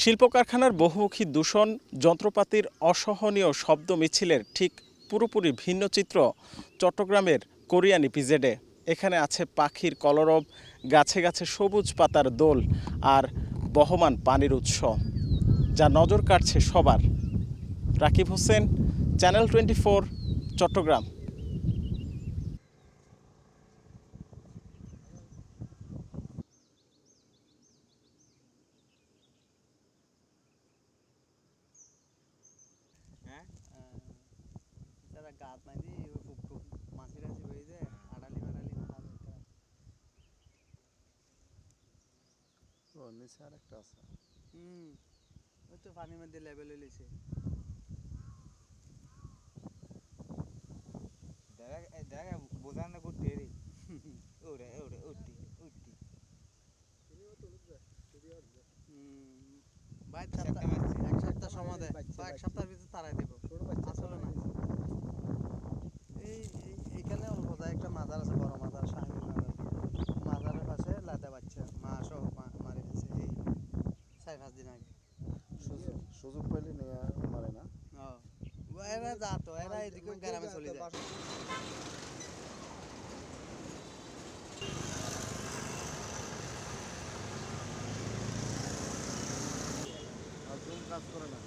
শিল্প কারখানার বহুমুখী দূষণ, যন্ত্রপাতির অসহনীয় শব্দ মিছিলের ঠিক পুরোপুরি ভিন্ন চিত্র চট্টগ্রামের কোরিয়ান ইপিজেডে এখানে আছে পাখির কলরব, গাছে গাছে সবুজ পাতার দোল আর বহমান পানির উৎস, যা নজর কাটছে সবার। Rakib Hossain, channel twenty Chattogram. গাত নাই দি ফুক ফুক মাছি রাছি হয়ে যায় আড়ালি মাড়ালি খাওয়া দরকার ও নিচে আরেকটা আছে। হুম ওই তো পানির মধ্যে লেভেল হইলেছে দেখা দেখা বোঝান না করতে রে ওরে ওরে উঠতি উঠতি হুম এক সপ্তাহ সপ্তাহ মারছে। এক সপ্তাহ সময় দেয় এক সপ্তাহের ভিতরে তারাই দেবো। চার পাঁচ দিন আগে। সুযোগ সুযোগ পাইলে নিয়ে মারে না। এরা যা তো এরা এদিকে গ্রামে চলে যায়। আর কাজ করে না।